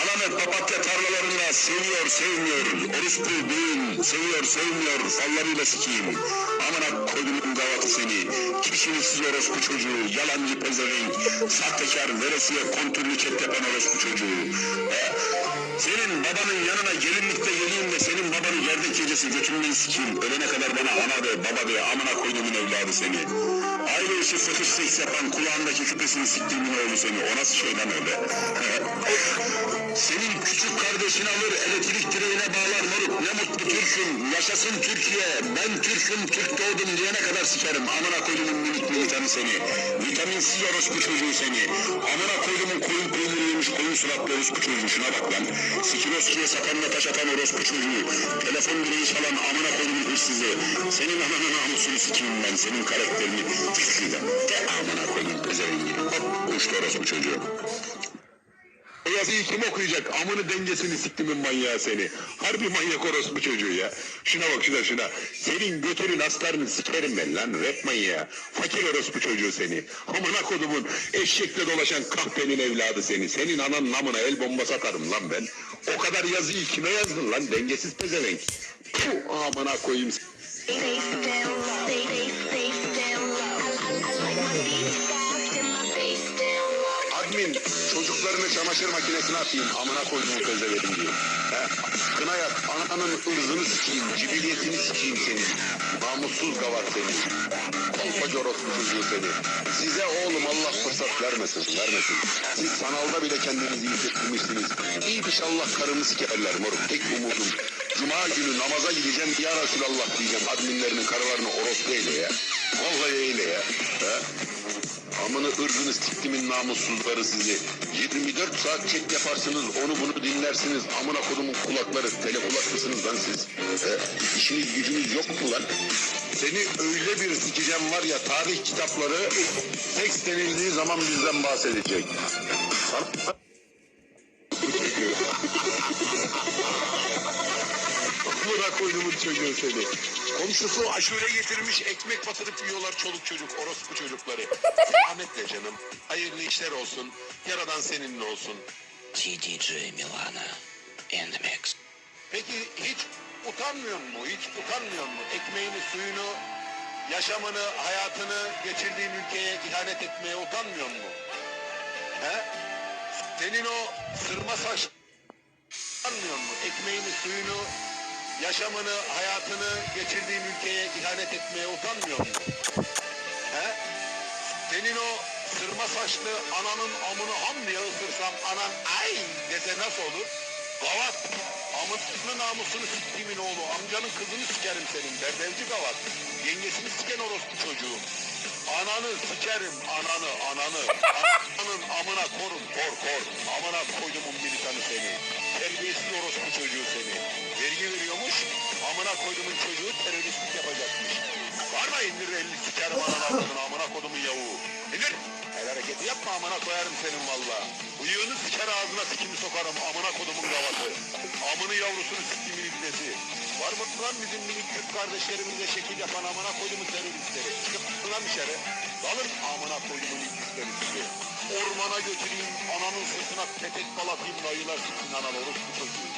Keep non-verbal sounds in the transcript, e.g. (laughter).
Ananı papatya tarlalarında seviyor sevmiyor. Orospu düğün seviyor sevmiyor. Fallarıyla sikeyim. Amına koydumun gavatı seni. Kişiliksiz orospu çocuğu. Yalancı pezevenk. Sahtekar veresiye kontürlü çettepen orospu çocuğu. He? Senin babanın yanına gelinlikte gecesi götümden sikeyim. Ölene kadar bana ana de baba de amına koyduğumun evladı seni. Aile işi fıkış seks yapan kulağındaki küpesini siktiğimin oğlu seni. O nasıl şey lan öyle? (laughs) Senin küçük kardeşin alır elektrik direğine bağlar moruk. Ne mutlu Türk'üm. Yaşasın Türkiye. Ben Türk'üm Türk doğdum diyene kadar sikerim. Amına koyduğumun minik militanı seni. Vitaminsiz orospu çocuğu seni. Amına koyduğumun koyun peyniri yemiş koyun suratlı orospu çocuğu. Şuna bak lan. Sikiroskiye sakanla taş atan orospu çocuğu. Telefon direği çalan amına koyduğumun hırsızı. Senin ananı namusunu sikeyim ben. Senin karakterini tikriden. De amına koyduğum pezevengi. Hop uçtu orospu çocuğu. Yazıyı kim okuyacak? Amını dengesini siktimin manyağı seni. Harbi manyak orospu çocuğu ya. Şuna bak şuna şuna. Senin götünün astarını sikerim ben lan. Rap manyağı. Fakir orospu çocuğu seni. Amına kodumun eşekle dolaşan kahpenin evladı seni. Senin anan namına el bombası atarım lan ben. O kadar yazıyı kime yazdın lan? Dengesiz pezevenk. Puh amına koyayım. Admin çocuklarını çamaşır makinesine atayım amına koyduğum pezevenk diye. He? Kına yak ananın ırzını sikeyim, cibiliyetini sikeyim senin. Namussuz gavat seni. Kolpacı orospu çocuğu seni. Size oğlum Allah fırsat vermesin, vermesin. Siz sanalda bile kendinizi yükseltmişsiniz. İnşallah karımı sikerler moruk. Tek umudum. Cuma günü namaza gideceğim ya Resulallah diyeceğim. Adminlerinin karılarını orospu eyle ya. Vallahi eyle ya. He? Amını ırzını siktimin namussuzları sizi. 24 saat çek yaparsınız, onu bunu dinlersiniz. Amına kodumun kulakları, tele kulak mısınız lan siz? He? İşiniz gücünüz yok mu lan? Seni öyle bir sikeceğim var ya, tarih kitapları seks denildiği zaman bizden bahsedecek. Amına koyduğumun çocuğu seni. Komşusu aşure getirmiş ekmek batırıp yiyorlar çoluk çocuk orospu çocukları. Rahmetle canım. Hayırlı işler olsun. Yaradan seninle olsun. TDJ Milana in the mix. Peki hiç utanmıyor mu? Hiç utanmıyor mu? Ekmeğini, suyunu, yaşamını, hayatını geçirdiğin ülkeye ihanet etmeye utanmıyor mu? He? Senin o sırma saç utanmıyor mu? Ekmeğini, suyunu, yaşamını, hayatını geçirdiğin ülkeye ihanet etmeye utanmıyor mu? He? Senin o sırma saçlı ananın amını ham diye ısırsam anan ay dese nasıl olur? Gavat. Amısını namusunu siktiğimin oğlu. Amcanın kızını sikerim senin. Berdevci gavat. Yengesini siken orospu çocuğu. Ananı sikerim ananı ananı. Ananın amına korum kor kor. Amına koydumun militanı seni. Terbiyesiz orospu çocuğu seni. Vergi veriyormuş. Amına koydumun çocuğu teröristlik yapacakmış. Var mı indir elini sikerim ananı amına kodumun yavuğu. İndir. El hareketi yapma amına koyarım senin valla. Bıyığını siker ağzına sikimi sokarım amına kodumun gavatı. Amını yavrusunu sikimin ibnesi. Var mı lan bizim minik Kürt kardeşlerimize şekil yapan amına koydumun teröristleri? Çıkıp lan dışarı. Dalın amına koydumun iblisleri sizi. Ormana götüreyim ananın sırtına petek balatayım dayılar siksin anan orospu çocuğu.